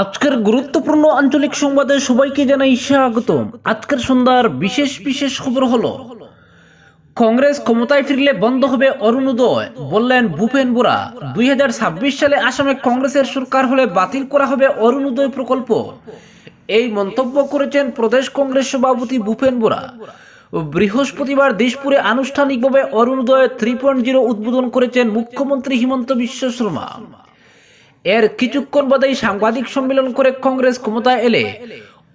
আজকের গুরুত্বপূর্ণ আঞ্চলিক সংবাদে সবাইকে জানাই স্বাগতম। আজকের সন্ধ্যার বিশেষ বিশেষ খবর হলো, কংগ্রেস ক্ষমতায় ফিরলে বন্ধ হবে অরুণোদয় বললেন ভূপেন বোরা, দুই হাজার ছাব্বিশ সালে আসামে কংগ্রেসের সরকার হলে বাতিল করা হবে অরুণোদয় প্রকল্প। এই মন্তব্য করেছেন প্রদেশ কংগ্রেস সভাপতি ভূপেন বোরা। বৃহস্পতিবার দিশপুরে আনুষ্ঠানিকভাবে অরুণোদয় থ্রি পয়েন্ট জিরো উদ্বোধন করেছেন মুখ্যমন্ত্রী হিমন্ত বিশ্ব শর্মা। এর কিছুক্ষণ বাদেই সাংবাদিক সম্মেলন করে কংগ্রেস ক্ষমতায় এলে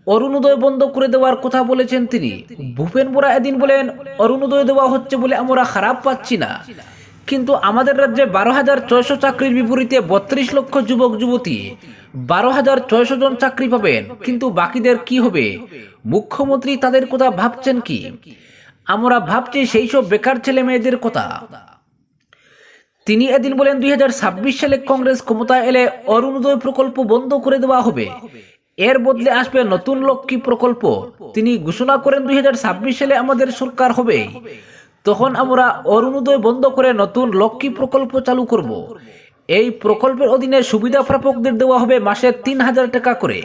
অরুণোদয় বন্ধ করে দেওয়ার কথা বলেছেন তিনি। ভূপেন বোরা এদিন বলেন, অরুণোদয় দেওয়া হচ্ছে বলে আমরা খারাপ পাচ্ছি না। কিন্তু আমাদের রাজ্যে বারো হাজার ছয়শো চাকরির বিপরীতে বত্রিশ লক্ষ যুবক, যুবতী। বারো হাজার ছয়শো জন চাকরি পাবেন, কিন্তু বাকিদের কি হবে? মুখ্যমন্ত্রী তাদের কথা ভাবছেন কি? আমরা ভাবছি সেই সব বেকার ছেলে মেয়েদের কথা। তিনি এদিন বলেন, দুই সালে কংগ্রেস ক্ষমতায় এলে অরুণোদয় প্রকল্প বন্ধ করে দেওয়া হবে। এর বদলে আসবে নতুন লক্ষ্মী প্রকল্প। তিনি ঘোষণা করেন, দুই সালে আমাদের সরকার হবে। তখন আমরা অরুণোদয় বন্ধ করে নতুন লক্ষ্মী প্রকল্প চালু করব। এই প্রকল্পের অধীনে সুবিধা প্রাপকদের দেওয়া হবে মাসে তিন হাজার টাকা করে।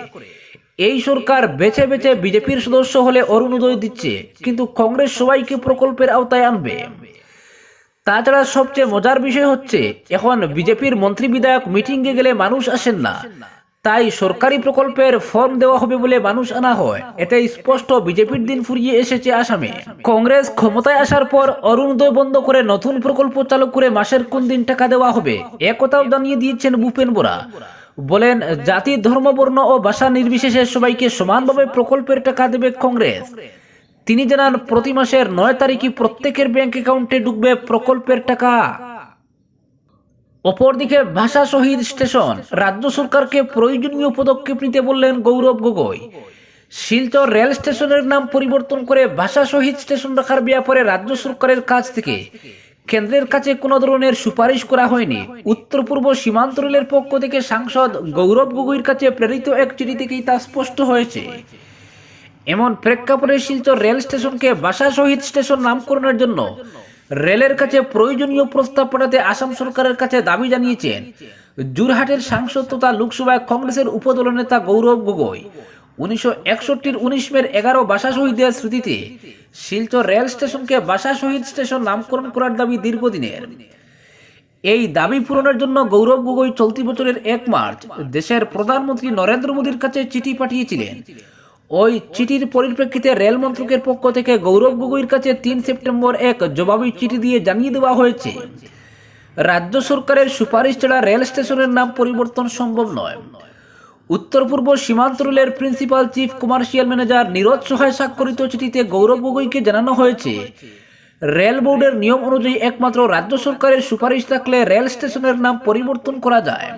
এই সরকার বেছে বেছে বিজেপির সদস্য হলে অরুণোদয় দিচ্ছে, কিন্তু কংগ্রেস সবাইকে প্রকল্পের আওতায় আনবে। তাছাড়া সবচেয়ে মজার বিষয় হচ্ছে, এখন বিজেপির মন্ত্রী বিধায়ক মিটিংয়ে গেলে মানুষ আসেন না। তাই সরকারি প্রকল্পের ফর্ম দেওয়া হবে বলে মানুষ আনা হয়। এটা স্পষ্ট বিজেপির দিন ফুরিয়ে এসেছে আসামে। কংগ্রেস ক্ষমতায় আসার পর অরুণোদয় বন্ধ করে নতুন প্রকল্প চালু করে মাসের কোন দিন টাকা দেওয়া হবে একথাও জানিয়ে দিয়েছেন ভূপেন বোরা। বলেন, জাতি ধর্ম বর্ণ ও ভাষা নির্বিশেষে সবাইকে সমানভাবে প্রকল্পের টাকা দেবে কংগ্রেস। তিনি জানান, প্রতি মাসের নয় তারিখই প্রত্যেকের ব্যাংক অ্যাকাউন্টে ঢুকবে প্রকল্পের টাকা। অপরদিকে ভাষা শহীদ স্টেশন, রাজ্য সরকারকে প্রয়োজনীয় পদক্ষেপ নিতে বললেন গৌরব গগৈ। শিলচর রেল স্টেশনের নাম পরিবর্তন করে ভাষা শহীদ স্টেশন রাখার ব্যাপারে রাজ্য সরকারের কাছ থেকে কেন্দ্রের কাছে কোনো ধরনের সুপারিশ করা হয়নি। উত্তর পূর্ব সীমান্ত রেলের পক্ষ থেকে সাংসদ গৌরব গগৈর কাছে প্রেরিত এক চিঠি থেকেই তা স্পষ্ট হয়েছে। এমন প্রেক্ষাপটে শিলচর রেল স্টেশনকে বাসা শহীদ স্টেশন নামকরণের জন্য রেলের কাছে প্রয়োজনীয় প্রস্তাব পাঠাতে আসাম সরকারের কাছে দাবি জানিয়েছেন। জুরহাটের সাংসদ তথা লোকসভায় কংগ্রেসের উপদল নেতা গৌরব গগৈ। উনিশশো একষট্টির উনিশ মের এগারো বাসা শহীদের স্মৃতিতে শিলচর রেল স্টেশনকে বাসা শহীদ স্টেশন নামকরণ করার দাবি দীর্ঘদিনের। এই দাবি পূরণের জন্য গৌরব গগৈ চলতি বছরের এক মার্চ দেশের প্রধানমন্ত্রী নরেন্দ্র মোদীর কাছে চিঠি পাঠিয়েছিলেন। ওই চিঠির পরিপ্রেক্ষিতে রেল মন্ত্রকের পক্ষ থেকে গৌরব গগৈর কাছে তিন সেপ্টেম্বর এক জবাবি চিঠি দিয়ে জানিয়ে দেওয়া হয়েছে, রাজ্য সরকারের সুপারিশ ছাড়া রেল স্টেশনের নাম পরিবর্তন সম্ভব নয়। উত্তর পূর্ব সীমান্ত রেলের principal chief commercial manager Neeraj Sahay স্বাক্ষরিত চিঠিতে গৌরব গগৈকে জানানো হয়েছে, রেল বোর্ডের নিয়ম অনুযায়ী একমাত্র রাজ্য সরকারের সুপারিশ থাকলে রেল স্টেশনের নাম পরিবর্তন করা যায়।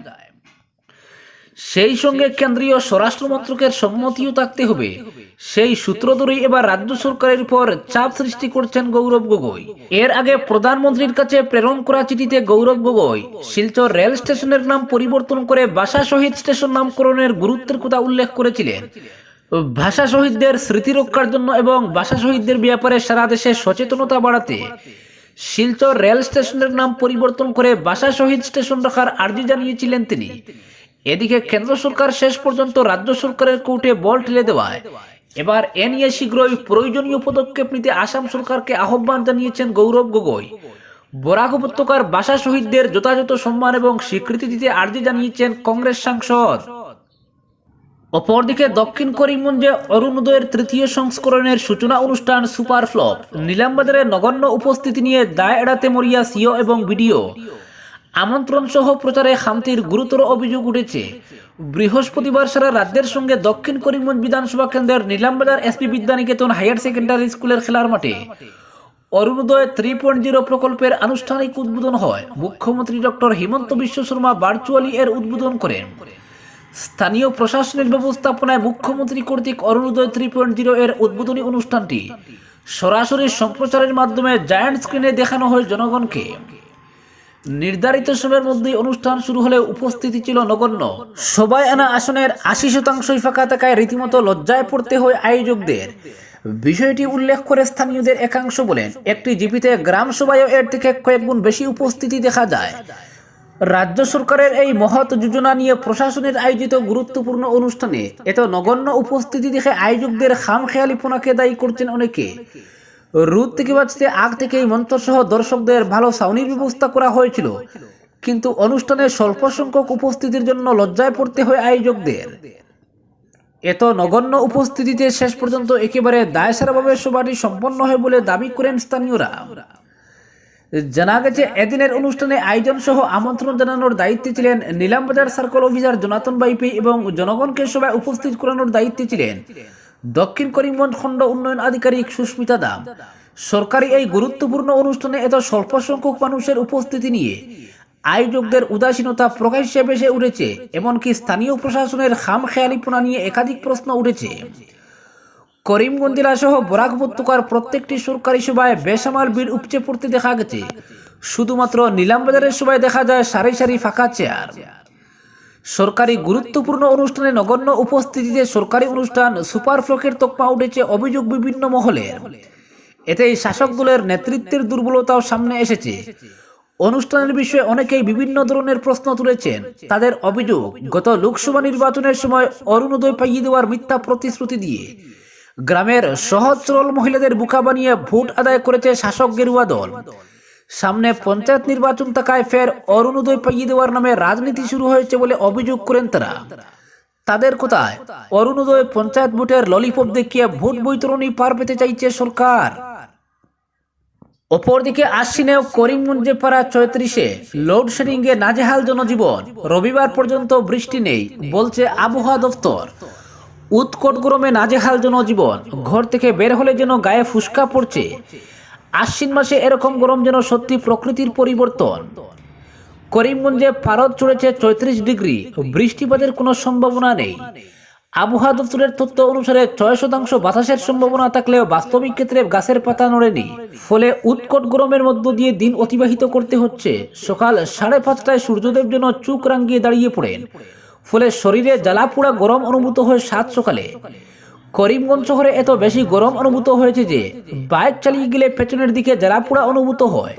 সেই সঙ্গে কেন্দ্রীয় স্বরাষ্ট্র মন্ত্রকের সম্মতিও থাকতে হবে। সেই সূত্র ধরেই এবার রাজ্য সরকারের উপর চাপ সৃষ্টি করছেন গৌরব গগৈ। এর আগে প্রধানমন্ত্রীর কাছে প্রেরণ করা চিঠিতে গৌরব গগৈ, শিলচর রেল স্টেশনের নাম পরিবর্তন করে বাসা শহীদ স্টেশন নামকরণের গুরুত্বের কথা উল্লেখ করেছিলেন। ভাষা শহীদদের স্মৃতি রক্ষার জন্য এবং ভাষা শহীদদের ব্যাপারে সারা দেশে সচেতনতা বাড়াতে শিলচর রেল স্টেশনের নাম পরিবর্তন করে বাসা শহীদ স্টেশন রাখার আর্জি জানিয়েছিলেন তিনি। এদিকে কেন্দ্র সরকার শেষ পর্যন্ত রাজ্য সরকারের কোর্টে বল ঠেলে দেওয়ায়। এবার এ নিয়ে শীঘ্রই প্রয়োজনীয় পদক্ষেপ নিতে আসাম সরকারকে আহ্বান জানিয়েছেন গৌরব গগৈ। বরাক উপত্যকার বাসা শহীদদের যথাযথ সম্মান এবং স্বীকৃতি দিতে আর্জি জানিয়েছেন কংগ্রেস সাংসদ। অপরদিকে দক্ষিণ করিমগঞ্জে অরুণোদয়ের তৃতীয় সংস্করণের সূচনা অনুষ্ঠান সুপার ফ্লপ। নিলামবাজারে নগণ্য উপস্থিতি নিয়ে দায় এড়াতে মরিয়া সিও এবং ভিডিও আমন্ত্রণ সহ প্রচারে খামতির গুরুতর অভিযোগ উঠেছে। বৃহস্পতিবার সারা রাজ্যের সঙ্গে দক্ষিণ করিমগঞ্জ বিধানসভা কেন্দ্রের Nilambazar SP Vidyaniketan higher secondary স্কুলের খেলার মাঠে। অরুণোদয় থ্রি পয়েন্ট জিরো প্রকল্পের আনুষ্ঠানিক উদ্বোধন হয়। মুখ্যমন্ত্রী ডক্টর হিমন্ত বিশ্ব শর্মা ভার্চুয়ালি এর উদ্বোধন করেন। স্থানীয় প্রশাসনিক ব্যবস্থাপনায় মুখ্যমন্ত্রী কর্তৃক অরুণোদয় থ্রি পয়েন্ট জিরো এর উদ্বোধনী অনুষ্ঠানটি সরাসরি সম্প্রচারের মাধ্যমে জায়ান্ট স্ক্রিনে দেখানো হয় জনগণকে। নির্ধারিত সময়ের মধ্যে অনুষ্ঠান শুরু হলে উপস্থিতি ছিল নগণ্য। সবাই আনা আসনের আশি শতাংশই ফাঁকা থাকায় রীতিমতো লজ্জায় পড়তে হয় আয়োজকদের। বিষয়টি উল্লেখ করে স্থানীয়দের একাংশ বলেন, একটি জিপিতে গ্রাম সভায়ও এর থেকে কয়েক গুণ বেশি উপস্থিতি দেখা যায়। রাজ্য সরকারের এই মহৎ যোজনা নিয়ে প্রশাসনের আয়োজিত গুরুত্বপূর্ণ অনুষ্ঠানে এত নগণ্য উপস্থিতি দেখে আয়োজকদের খামখেয়ালিপনাকে দায়ী করছেন অনেকে। রোদ থেকে বাঁচতে, আগ থেকেই মন্ত্রসহ দর্শকদের ভালো সাউনির ব্যবস্থা করা হয়েছিল। কিন্তু অনুষ্ঠানে স্বল্প সংখ্যক উপস্থিতির জন্য লজ্জায় পড়তে হয় আয়োজকদের। এত নগণ্য উপস্থিতিতে শেষ পর্যন্ত একেবারে দায়সারাভাবে সভাটি সম্পন্ন হয় বলে দাবি করেন স্থানীয়রা। জানা গেছে, এদিনের অনুষ্ঠানে আয়োজন সহ আমন্ত্রণ জানানোর দায়িত্বে ছিলেন নীলামবাজার সার্কেল অফিসার জনাতন বাইপি এবং জনগণকে সভায় উপস্থিত করানোর দায়িত্বে ছিলেন দক্ষিণ করিমগঞ্জ খণ্ড উন্নয়ন আধিকারিক সুস্মিতা দাম। সরকারি এই গুরুত্বপূর্ণ অনুষ্ঠানে এত স্বল্প সংখ্যক মানুষের উপস্থিতি নিয়ে আয়োজকদের উদাসীনতা প্রকাশ্যে ভেসে উঠেছে, এমনকি স্থানীয় প্রশাসনের খাম খেয়ালিপনা নিয়ে একাধিক প্রশ্ন উঠেছে। করিমগঞ্জ সহ বরাক উপত্যকার প্রত্যেকটি সরকারি সভায় বেসামাল ভিড় উপচে পড়তে দেখা গেছে। শুধুমাত্র নিলামবাজারের সভায় দেখা যায় সারি সারি ফাঁকা চেয়ার। সরকারি গুরুত্বপূর্ণ অনুষ্ঠানে নগণ্য উপস্থিতিতে সরকারি অনুষ্ঠান সুপার ফ্লকের তকমা উঠেছে অভিযোগ বিভিন্ন মহলের এতে শাসক দলের নেতৃত্বের দুর্বলতাও সামনে এসেছে। অনুষ্ঠানের বিষয়ে অনেকেই বিভিন্ন ধরনের প্রশ্ন তুলেছেন। তাদের অভিযোগ, গত লোকসভা নির্বাচনের সময় অরুণোদয় পাইয়ে দেওয়ার মিথ্যা প্রতিশ্রুতি দিয়ে গ্রামের সহজ সরল মহিলাদের বুকা বানিয়ে ভোট আদায় করেছে শাসক গেরুয়া দল। সামনে পঞ্চায়েত নির্বাচন থাকায় ফের অরুণোদয় পাইয়ে দেওয়ার নামে রাজনীতি শুরু হয়েছে বলে অভিযোগ করেন তারা। তাদের কোথায়, অরুণোদয় পঞ্চায়েত ভোটের ললিপপ দেখিয়ে ভোট বৈতরণী পার পেতে চাইছে সরকার। অপরদিকে আশ্বিনেও করিমগঞ্জে পাড়া চৌত্রিশে লোডশেডিং এ নাজেহাল জনজীবন। রবিবার পর্যন্ত বৃষ্টি নেই, বলছে আবহাওয়া দফতর। উৎকট গরমে নাজেহাল জনজীবন, ঘর থেকে বের হলে যেন গায়ে ফুসকা পড়ছে। আশ্বিন মাসে এরকম গরম যেন সত্যি প্রকৃতির পরিবর্তন। করিমগঞ্জে পারদ চড়েছে চৌত্রিশ ডিগ্রি, বৃষ্টিপাতের কোনো সম্ভাবনা নেই। আবহাওয়া দপ্তরের তথ্য অনুসারে ছয় শতাংশ বাতাসের সম্ভাবনা থাকলেও বাস্তবিক ক্ষেত্রে গাছের পাতা নড়েনি। ফলে উৎকট গরমের মধ্য দিয়ে দিন অতিবাহিত করতে হচ্ছে। সকাল সাড়ে পাঁচটায় সূর্যদেব যেন চুক রাঙ্গিয়ে দাঁড়িয়ে পড়েন। ফলে শরীরে জ্বালাপোড়া গরম অনুভূত হয় সাত সকালে। করিমগঞ্জ শহরে এত বেশি গরম অনুভূত হয়েছে যে বাইক চালিয়ে গেলে পেছনের দিকে জ্বালাপোড়া অনুভূত হয়।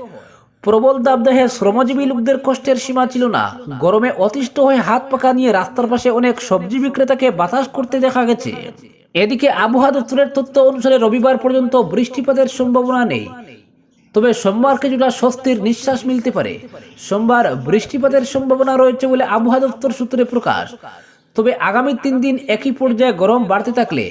প্রবল দাবদাহে শ্রমজীবী লোকদের কষ্টের সীমা ছিল না। গরমে অতিষ্ঠ হয়ে হাত পাকা নিয়ে রাস্তার পাশে অনেক সবজি বিক্রেতাকে বাতাস করতে দেখা গেছে। এদিকে আবহাওয়া দপ্তরের তথ্য অনুসারে রবিবার পর্যন্ত বৃষ্টিপাতের সম্ভাবনা নেই। তবে সোমবার কিছুটা স্বস্তির নিঃশ্বাস মিলতে পারে। সোমবার বৃষ্টিপাতের সম্ভাবনা রয়েছে বলে আবহাওয়া দপ্তর সূত্রে প্রকাশ। তবে আগামী তিন দিন একই পর্যায়ে গরম বাড়তে থাকলে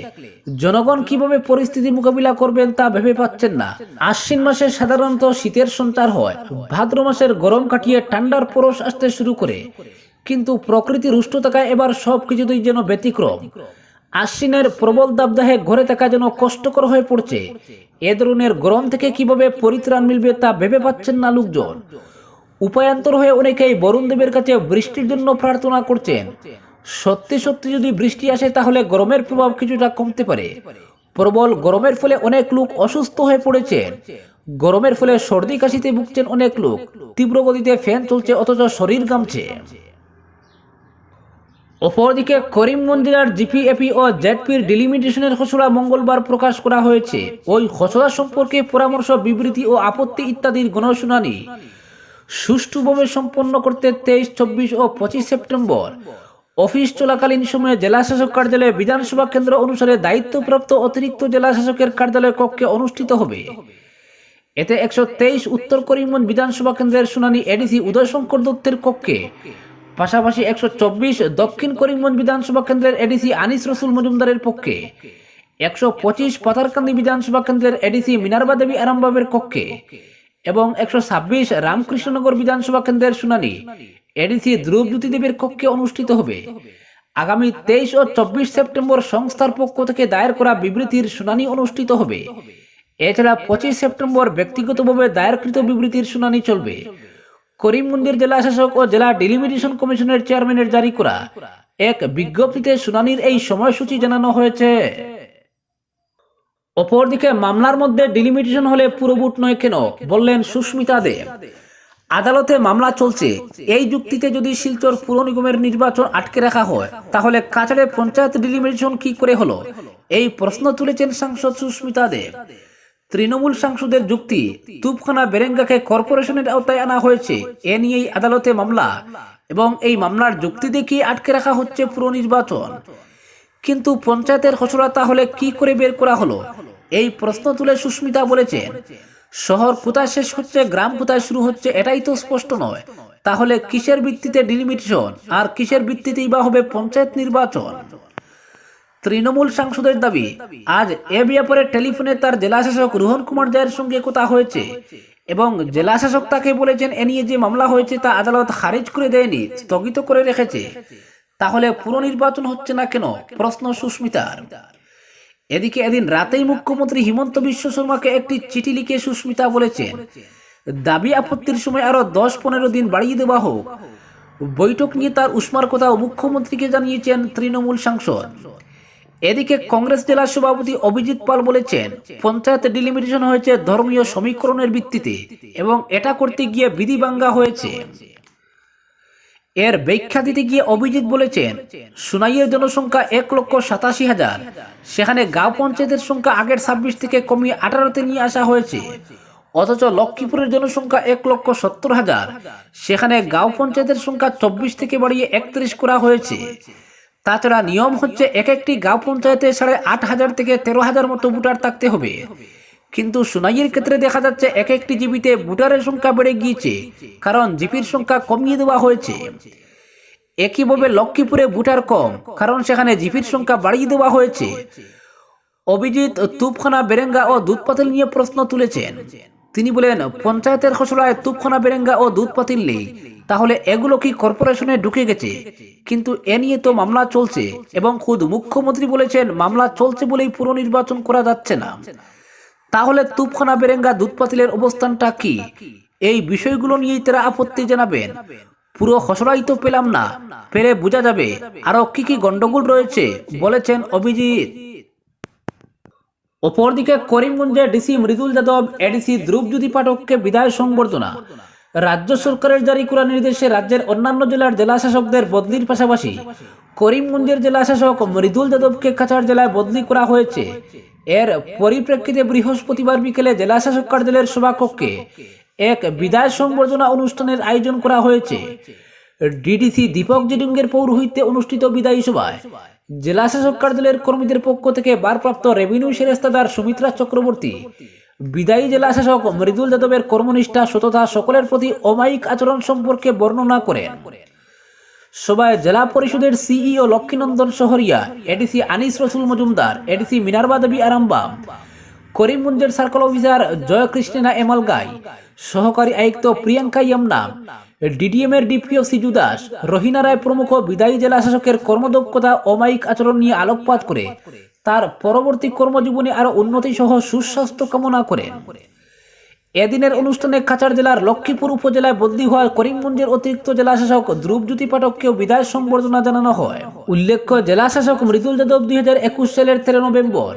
জনগণ কীভাবে পরিস্থিতি মোকাবিলা করবেন তা ভেবে পাচ্ছেন না। আশ্বিন মাসে সাধারণত শীতের সঞ্চার হয়। ভাদ্র মাসের গরম কাটিয়ে ঠান্ডার পরশ আসতে শুরু করে। কিন্তু প্রকৃতি রুষ্ট থাকায় এবার সব কিছুতেই যেন ব্যতিক্রম। আশ্বিনের প্রবল দাবদাহে ঘরে থাকা যেন কষ্টকর হয়ে পড়ছে। এ ধরনের গরম থেকে কীভাবে পরিত্রাণ মিলবে তা ভেবে পাচ্ছেন না লোকজন। উপায়ান্তর হয়ে অনেকেই বরুণ দেবের কাছে বৃষ্টির জন্য প্রার্থনা করছেন। সত্যি সত্যি যদি বৃষ্টি আসে, তাহলে গরমের প্রভাব কিছুটা কমতে পারে। প্রবল গরমের ফলে অনেক লোক অসুস্থ হয়ে পড়েছেন। গরমের ফলে সর্দি কাশিতে ভুগছেন অনেক লোক। তীব্র গতিতে ফ্যান চলছে, অথচ শরীর গামছে। অপরদিকে করিমগঞ্জ জিপিএপি ও জেডপির ডিলিমিটেশনের খসড়া মঙ্গলবার প্রকাশ করা হয়েছে। ওই খসড়া সম্পর্কে পরামর্শ, বিবৃতি ও আপত্তি ইত্যাদির গণশুনানি সুষ্ঠুভাবে সম্পন্ন করতে তেইশ, চব্বিশ ও পঁচিশ সেপ্টেম্বর অফিস চলাকালীন সময়ে জেলা শাসক কার্যালয়ে বিধানসভা কেন্দ্র অনুসারে দায়িত্বপ্রাপ্ত অতিরিক্ত জেলা শাসকের কার্যালয় কক্ষে অনুষ্ঠিত হবে। এতে একশো তেইশ উত্তর করিমগঞ্জ বিধানসভা কেন্দ্রের শুনানি এডিসি উদয়শঙ্কর দত্তের কক্ষে। পাশাপাশি একশো চব্বিশ দক্ষিণ করিমগঞ্জ বিধানসভা কেন্দ্রের এডিসি আনিস রসুল মজুমদারের পক্ষে। একশো পঁচিশ পাথারকান্দি বিধানসভা কেন্দ্রের এডিসি মিনারবা দেবী আরামবাবের কক্ষে। এবং একশো ছাব্বিশ রামকৃষ্ণনগর বিধানসভা কেন্দ্রের শুনানি এডিসি ধ্রুবজ্যোতি দেবের কক্ষে অনুষ্ঠিত হবে। আগামী তেইশ ও চব্বিশ সেপ্টেম্বর সংস্থার পক্ষ থেকে দায়ের করা বিবৃতির শুনানি অনুষ্ঠিত হবে। এছাড়া পঁচিশ সেপ্টেম্বর ব্যক্তিগতভাবে দায়েরকৃত বিবৃতির শুনানি চলবে। করিমগঞ্জের জেলা শাসক ও জেলা ডেলিমিটেশন কমিশনের চেয়ারম্যানের জারি করা এক বিজ্ঞপ্তিতে শুনানির এই সময়সূচি জানানো হয়েছে। অপরদিকে মামলার মধ্যে ডিলিমিটেশন হলে পুরোভোট নয় কেন বললেন সুস্মিতা দেব। আদালতে মামলা চলছে। এই যুক্তিতে যদি শিলচর পুর নিগমের নির্বাচন আটকে রাখা হয়, তাহলে কাছাড়ে পঞ্চায়েত ডিলিমিটেশন কি করে হলো? এই প্রশ্ন তুলেছেন সাংসদ সুস্মিতা দেব তৃণমূল সাংসদের যুক্তি, তুপখানা বেরেঙ্গাকে কর্পোরেশনের আওতায় আনা হয়েছে, এ নিয়েই আদালতে মামলা, এবং এই মামলার যুক্তি দেখিয়ে আটকে রাখা হচ্ছে পুরো নির্বাচন। কিন্তু পঞ্চায়েতের খসড়া তাহলে কি করে বের করা হলো? এই প্রশ্ন তুলে সুস্মিতা বলেছেন শহর কোথায় শেষ হচ্ছে, গ্রাম কোথায় শুরু হচ্ছে, এটাই তো স্পষ্ট নয়। তাহলে কিসের ভিত্তিতে ডিলিমিটেশন আর কিসের ভিত্তিতেই বা হবে পঞ্চায়েত নির্বাচন? তৃণমূল সাংসদের দাবি, আজ এ ব্যাপারে টেলিফোনে তার জেলাশাসক রোহন কুমার জায়ের সঙ্গে কথা হয়েছে এবং জেলাশাসক তাকে বলেছেন এ নিয়ে যে মামলা হয়েছে তা আদালত খারিজ করে দেয়নি, স্থগিত করে রেখেছে। তাহলে পুরো নির্বাচন হচ্ছে না কেন? প্রশ্ন সুস্মিতার। এদিকে এদিন রাতেই মুখ্যমন্ত্রী হিমন্ত বিশ্ব শর্মাকে একটি চিঠি লিখে সুস্মিতা বলেছেন। দাবি আপত্তির সময় আরও দশ পনেরো দিন বাড়িয়ে দেওয়া হোক। বৈঠক নিয়ে তার উষ্মার কথাও মুখ্যমন্ত্রীকে জানিয়েছেন তৃণমূল সাংসদ। এদিকে কংগ্রেস জেলা সভাপতি অভিজিৎ পাল বলেছেন, পঞ্চায়েত ডিলিমিটেশন হয়েছে ধর্মীয় সমীকরণের ভিত্তিতে এবং এটা করতে গিয়ে বিধি ভাঙ্গা হয়েছে। এর ব্যাখ্যা দিতে গিয়ে অভিজিৎ বলেছেন, সুনাইয়ের জনসংখ্যা এক লক্ষ সাতাশি হাজার। সেখানে গাঁও পঞ্চায়েতের সংখ্যা আগের ছাব্বিশ থেকে কমিয়ে আঠারোতে নিয়ে আসা হয়েছে। অথচ লক্ষ্মীপুরের জনসংখ্যা এক লক্ষ সত্তর হাজার। সেখানে গাঁও পঞ্চায়েতের সংখ্যা চব্বিশ থেকে বাড়িয়ে একত্রিশ করা হয়েছে। তাছাড়া নিয়ম হচ্ছে এক একটি গাঁও পঞ্চায়েতে সাড়ে আট হাজার থেকে তেরো হাজার মতো ভোটার থাকতে হবে। কিন্তু সুনাইয়ের ক্ষেত্রে দেখা যাচ্ছে এক একটি জিপিতে ভোটারের সংখ্যা বেড়ে গিয়েছে, কারণ জিপির সংখ্যা কমিয়ে দেওয়া হয়েছে। একইভাবে লক্ষ্মীপুরে ভোটার কম, কারণ সেখানে জিপির সংখ্যা বাড়িয়ে দেওয়া হয়েছে। অভিজিৎ তুপখানা বেরেঙ্গা ও দুধ পাতিল নিয়ে প্রশ্ন তুলেছেন। তিনি বলেন, পঞ্চায়েতের খসড়ায় তুপখানা বেরেঙ্গা ও দুধ পাতিল নেই, তাহলে এগুলো কি কর্পোরেশনে ঢুকে গেছে? কিন্তু এ নিয়ে তো মামলা চলছে এবং খুদ মুখ্যমন্ত্রী বলেছেন, মামলা চলছে বলেই পুরো নির্বাচন করা যাচ্ছে না। তাহলে তুপখানা বেরেঙ্গা দুধ পাতিলের অবস্থানটা কি? এই বিষয়গুলো নিয়েই তারা আপত্তি জানাবেন। পুরো খসড়াই তো পেলাম না। পেলে বোঝা যাবে আরও কি কি গন্ডগোল রয়েছে, বলেছেন অভিজিৎ। অপরদিকে করিমগঞ্জে ডিসি মৃদুল যাদব, এডিসি ধ্রুবজ্যোতি পাঠককে বিদায় সংবর্ধনা। রাজ্য সরকারের জারি করা নির্দেশে রাজ্যের অন্যান্য জেলার জেলা শাসকদের বদলির পাশাপাশি করিমগঞ্জের জেলা শাসক মৃদুল যাদবকে কাছাড় জেলায় বদলি করা হয়েছে। এর পরিপ্রেক্ষিতে বৃহস্পতিবার বিকেলে জেলা শাসক কার্যালয়ের সভাকক্ষে এক বিদায় সংবর্ধনা অনুষ্ঠানের আয়োজন করা হয়েছে। ডিডিসি দীপক জিডুঙ্গের পৌরোহিত্যে অনুষ্ঠিত বিদায়ী সভায় জেলা শাসক কার্যালয়ের কর্মীদের পক্ষ থেকে ভারপ্রাপ্ত রেভিনিউ সেরেস্তাদার সুমিত্রা চক্রবর্তী, বিদায়ী জেলা শাসক মৃদুল যাদবের কর্মনিষ্ঠা সততা সকলের প্রতি অমায়িক আচরণ সম্পর্কে বর্ণনা করেন। সভায় জেলা পরিষদের CEO Lakshminandan Saharia ADC Anis Rasul Majumdar ADC Minerva Devi Arambam করিমগঞ্জের সার্কেল অফিসার জয়কৃষ্ণা এমাল গাই, সহকারী আয়ুক্ত প্রিয়াঙ্কা ইয়ামনা ডিডিএম এর ডিপিও সিজু দাস, রহিনা রায় প্রমুখ বিদায়ী জেলা শাসকের কর্মদক্ষতা অমায়িক আচরণ নিয়ে আলোকপাত করে, তার পরবর্তী কর্মজীবনে আরও উন্নতি সহ সুস্বাস্থ্য কামনা করেন। এদিনের অনুষ্ঠানে কাছাড় জেলার লক্ষ্মীপুর উপজেলায় বদলি হওয়া করিমগঞ্জের অতিরিক্ত জেলাশাসক ধ্রুবজ্যোতি পাঠককেও বিদায় সংবর্ধনা জানানো হয়। উল্লেখ্য জেলাশাসক মৃদুল যাদব দুই হাজার একুশ সালের তেরো নভেম্বর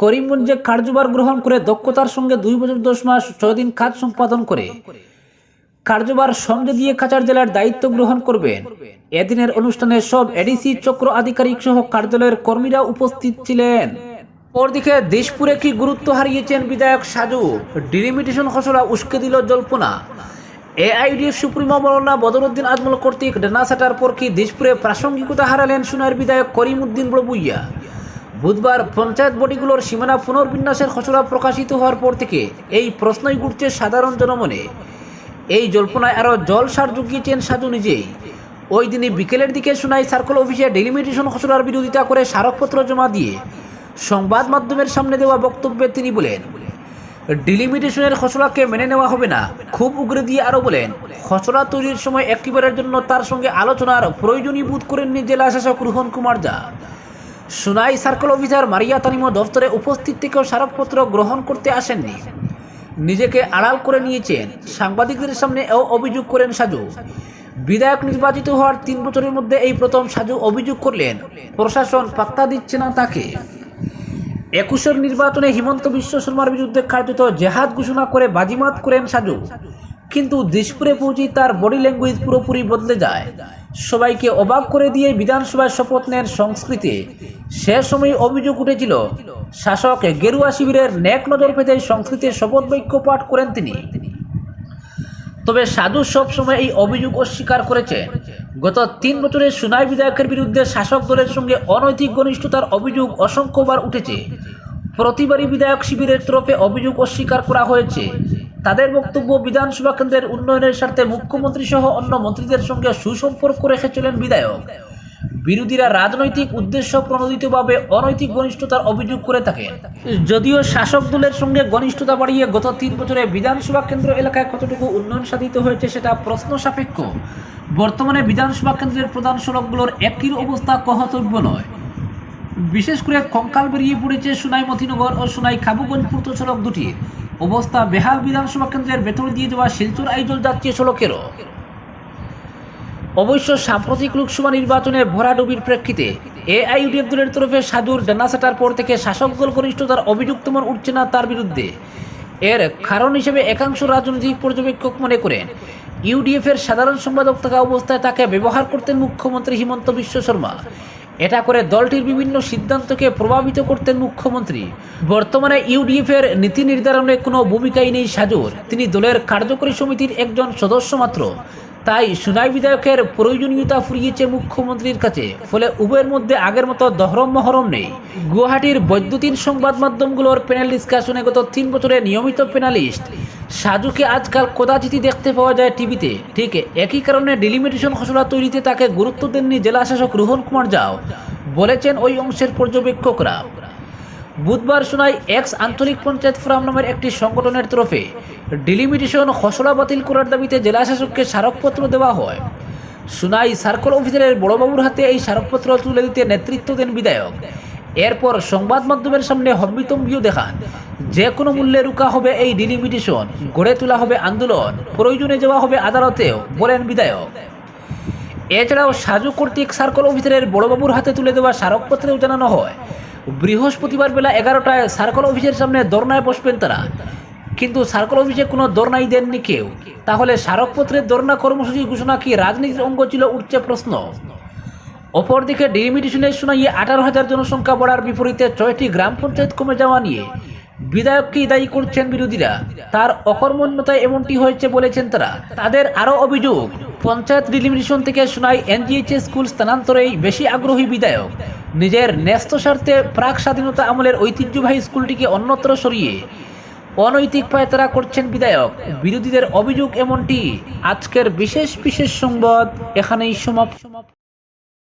করিমগঞ্জে কার্যভার গ্রহণ করে দক্ষতার সঙ্গে দুই বছর দশ মাস ছয় দিন কাজ সম্পাদন করে। কার্যভার সঙ্গে দিয়ে কাছাড় জেলার দায়িত্ব গ্রহণ করবেন। এদিনের অনুষ্ঠানে সব এডিসি চক্র আধিকারিক সহ কার্যালয়ের কর্মীরা উপস্থিত ছিলেন। পরদিকে দেশপুরে কি গুরুত্ব হারিয়েছেন বিধায়ক সাজু? ডিলিমিটেশন খসড়া উস্কে দিল জল্পনা। এআইডিএফ সুপ্রিমো মৌলানা বদরুদ্দিন আজমল কর্তৃক ডানা সাটার পর কি দেশপুরে প্রাসঙ্গিকতা হারালেন সুনার বিধায়ক করিমউদ্দিন বড়বুইয়া? বুধবার পঞ্চায়েত বডিগুলোর সীমানা পুনর্বিন্যাসের খসড়া প্রকাশিত হওয়ার পর থেকে এই প্রশ্নই ঘুরছে সাধারণ জনমনে। এই জল্পনায় আরও জল সার জুগিয়েছেন সাজু নিজেই। ওই দিনই বিকেলের দিকে শোনাই সার্কেল অফিসে ডেলিমিটেশন খসড়ার বিরোধিতা করে স্মারকপত্র জমা দিয়ে সংবাদ মাধ্যমের সামনে দেওয়া বক্তব্যে তিনি বলেন, ডিলিমিটেশনের খসড়াকে মেনে নেওয়া হবে না। খুব উগরে দিয়ে আরও বলেন, খসড়া তৈরির সময় একটিবারের জন্য তার সঙ্গে আলোচনার প্রয়োজনীয় বোধ করেননি জেলা শাসক রোহন কুমার যা সোনাই সার্কেল অফিসার মারিয়া তানিমো দফতরে উপস্থিত থেকেও স্মারকপত্র গ্রহণ করতে আসেননি। নিজেকে আড়াল করে নিয়েছেন। সাংবাদিকদের সামনে এও অভিযোগ করেন সাজু। বিধায়ক নির্বাচিত হওয়ার তিন বছরের মধ্যে এই প্রথম সাজু অভিযোগ করলেন, প্রশাসন পাত্তা দিচ্ছে না তাকে। একুশের নির্বাচনে হিমন্ত বিশ্ব শর্মার বিরুদ্ধে কার্যত জেহাদ ঘোষণা করে বাজিমাত করেন সাজু। কিন্তু দিশপুরে পৌঁছে তার বডি ল্যাঙ্গুয়েজ পুরোপুরি বদলে যায়। সবাইকে অবাক করে দিয়ে বিধানসভায় শপথ নেন সংস্কৃতি। সে সময় অভিযোগ উঠেছিল, শাসক গেরুয়া শিবিরের ন্যাক নজর পেতে সংস্কৃতির শপথ বাক্য পাঠ করেন তিনি। তবে সাধু সবসময় এই অভিযোগ অস্বীকার করেছে। গত তিন বছরে সুনাই বিধায়কের বিরুদ্ধে শাসক দলের সঙ্গে অনৈতিক ঘনিষ্ঠতার অভিযোগ অসংখ্যবার উঠেছে। প্রতিবারই বিধায়ক শিবিরের তরফে অভিযোগ অস্বীকার করা হয়েছে। তাদের বক্তব্য বিধানসভা কেন্দ্রের উন্নয়নের স্বার্থে মুখ্যমন্ত্রী সহ অন্য মন্ত্রীদের সঙ্গে সুসম্পর্ক রেখেছিলেন বিধায়ক। বিরোধীরা রাজনৈতিক উদ্দেশ্য প্রণোদিতভাবে অনৈতিক ঘনিষ্ঠতার অভিযোগ করে থাকে। যদিও শাসক দলের সঙ্গে ঘনিষ্ঠতা বাড়িয়ে গত তিন বছরে বিধানসভা কেন্দ্র এলাকায় কতটুকু উন্নয়ন সাধিত হয়েছে সেটা প্রশ্ন সাপেক্ষ। বর্তমানে বিধানসভা কেন্দ্রের প্রধান সড়কগুলোর একটির অবস্থা কহতব্য নয়। বিশেষ করে কঙ্কাল বেরিয়ে পড়েছে সুনাই মতিনগর ও সুনাই খাবুগঞ্জ পূর্ত সড়ক দুটির অবস্থা বেহাল বিধানসভা কেন্দ্রের ভেতর দিয়ে যাওয়া শিলচর আইজল জাতীয় সড়কেরও। অবশ্য সাম্প্রতিক লোকসভা নির্বাচনে ভরাডুবির প্রেক্ষিতে এআইইউডিএফ দলের তরফে সাধুর ডানাসাটার পর থেকে শাসক দল ঘনিষ্ঠতার অভিযোগ তেমন উঠছে না তার বিরুদ্ধে। এর কারণ হিসেবে একাংশ রাজনৈতিক পর্যবেক্ষক মনে করেন ইউডিএফ এর সাধারণ সম্পাদক থাকা অবস্থায় তাকে ব্যবহার করতেন মুখ্যমন্ত্রী হিমন্ত বিশ্ব শর্মা। এটা করে দলটির বিভিন্ন সিদ্ধান্তকে প্রভাবিত করতেন মুখ্যমন্ত্রী। বর্তমানে ইউডিএফ এর নীতি নির্ধারণে কোনো ভূমিকাই নেই সাজুর। তিনি দলের কার্যকরী সমিতির একজন সদস্য মাত্র। তাই সুনাই বিধায়কের প্রয়োজনীয়তা ফুরিয়েছে মুখ্যমন্ত্রীর কাছে। ফলে উভয়ের মধ্যে আগের মতো দহরম মহরম নেই। গুয়াহাটির বৈদ্যুতিন সংবাদ মাধ্যমগুলোর প্যানেল ডিসকাশনে গত তিন বছরে নিয়মিত প্যানালিস্ট সাজুকে আজকাল কদাচিতি দেখতে পাওয়া যায় টিভিতে। ঠিক একই কারণে ডিলিমিটেশন খসড়া তৈরিতে তাকে গুরুত্ব দেননি জেলা শাসক রোহন কুমার যাও, বলেছেন ওই অংশের পর্যবেক্ষকরা। বুধবার শোনায় এক্স আঞ্চলিক পঞ্চায়েত ফোরাম নামের একটি সংগঠনের তরফে ডিলিমিটেশন, খসড়া বাতিল করার দাবিতে জেলা শাসককে স্মারকপত্র দেওয়া হয়। সুনাই সার্কল অফিসারের বড়বাবুর হাতে এই স্মারকপত্র তুলে দিতে নেতৃত্ব দেন বিধায়ক। এরপর সংবাদ মাধ্যমের সামনে হম্বিতম্বিও দেখান। যে কোনো মূল্যে রুকা হবে এই ডিলিমিটেশন, গড়ে তোলা হবে আন্দোলন, প্রয়োজনে যাওয়া হবে আদালতেও বলেন বিধায়ক। এছাড়াও সাজু কর্তৃক সার্কল অফিসারের বড়বাবুর হাতে তুলে দেওয়া স্মারকপত্রেও জানানো হয়। বৃহস্পতিবার বেলা এগারোটায় সার্কল অফিসের সামনে ধর্নায় বসবেন তারা। কিন্তু সার্কল অফিসে কোনো ধর্নাই দেননি কেউ। তাহলে স্মারকপত্রের ধর্না কর্মসূচি ঘোষণা কি রাজনীতির অঙ্গ ছিল উঠছে প্রশ্ন। অপরদিকে ডিলিমিটেশনের শুনাইয়ে আঠারো হাজার জনসংখ্যা বাড়ার বিপরীতে ছয়টি গ্রাম পঞ্চায়েত কমে যাওয়া নিয়ে বিধায়ককেই দায়ী করছেন বিরোধীরা? তার অকর্মণ্যতায় এমনটি হয়েছে বলেছেন তারা। তাদের আরও অভিযোগ, পঞ্চায়েত ডিলিমিটেশন থেকে শোনায় এনজিএইচএস স্কুল স্থানান্তরেই বেশি আগ্রহী বিধায়ক। নিজের ন্যস্ত স্বার্থে প্রাক স্বাধীনতা আমলের ঐতিহ্যবাহী স্কুলটিকে অন্যত্র সরিয়ে অনৈতিক পায়তারা করছেন বিধায়ক। বিরোধীদের অভিযোগ এমনটি। আজকের বিশেষ বিশেষ সংবাদ এখানেই সমাপ্ত।